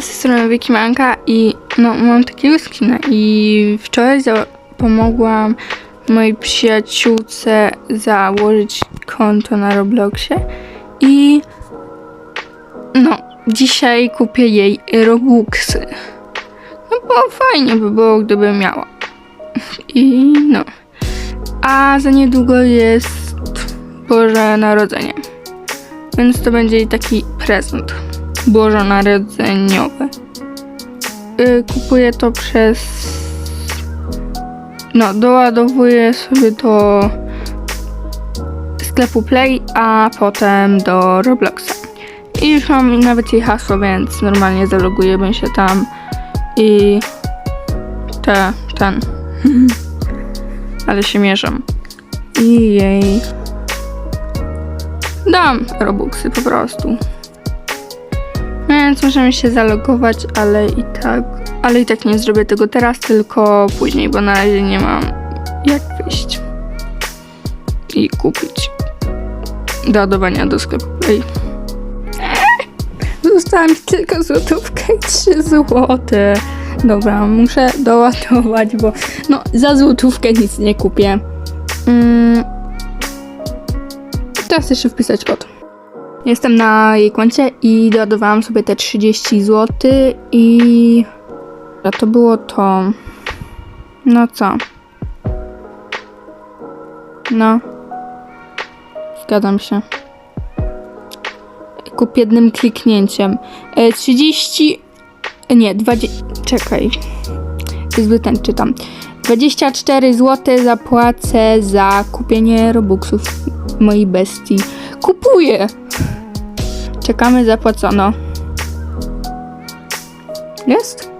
z tej strony Wikimanka i no mam takiego skina i wczoraj pomogłam mojej przyjaciółce założyć konto na Robloxie i no dzisiaj kupię jej Robuxy. No bo fajnie by było, gdyby miała. I no. A za niedługo jest Boże Narodzenie. Więc to będzie jej taki prezent bożonarodzeniowy. Yy, kupuję to przez. No, doładowuję sobie do sklepu Play, a potem do Robloxa. I już mam nawet jej hasło, więc normalnie zalogujemy się tam i te, ten. Ale się mierzam. I jej dam Robuxy po prostu. Więc możemy się zalogować, ale i tak, ale i tak nie zrobię tego teraz, tylko później, bo na razie nie mam jak wyjść i kupić do ładowania do sklepu Play. Została mi tylko złotówka i 3 złote. Dobra, muszę doładować, bo no za złotówkę nic nie kupię. Mm. Teraz jeszcze wpisać kod. Jestem na jej koncie i doładowałam sobie te 30 zł i a to było to. No co? No. Zgadzam się. Kup jednym kliknięciem. E, 30. Nie, 20. Czekaj. Zbyt ten czytam. 24 zł zapłacę za kupienie Robuxów mojej bestii. Kupuję! Czekamy, zapłacono. Jest?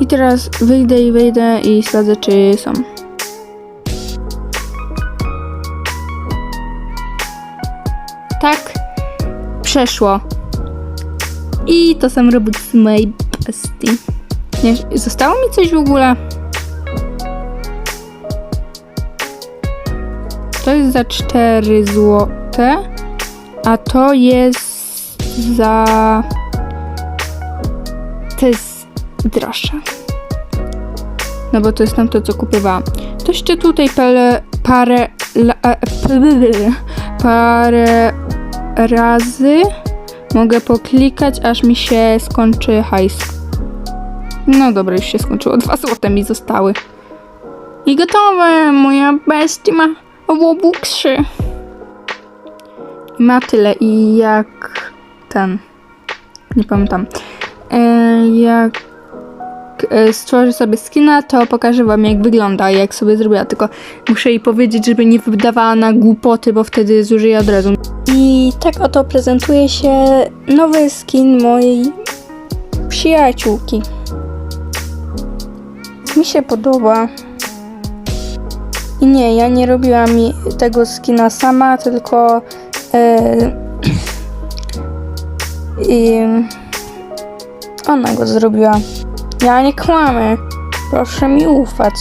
I teraz wyjdę i wejdę i sprawdzę, czy są. Tak, przeszło. I to są Robux mojej bestii. Nie, zostało mi coś w ogóle? To jest za 4 złote, a to jest za. To jest droższe. No bo to jest tam to, co kupowałam. To jeszcze tutaj parę, parę, la, e, parę razy mogę poklikać, aż mi się skończy hajs. No dobra, już się skończyło. Dwa złote mi zostały. I gotowe! Moja bestia ma Robuxy. Ma tyle. I jak ten. Nie pamiętam. E, jak e, stworzę sobie skina, to pokażę wam jak wygląda, jak sobie zrobiła. Tylko muszę jej powiedzieć, żeby nie wydawała na głupoty, bo wtedy zużyję od razu. I tak oto prezentuje się nowy skin mojej przyjaciółki. Mi się podoba. I nie, ja nie robiłam tego skina sama, tylko i ona go zrobiła. Ja nie kłamę. Proszę mi ufać.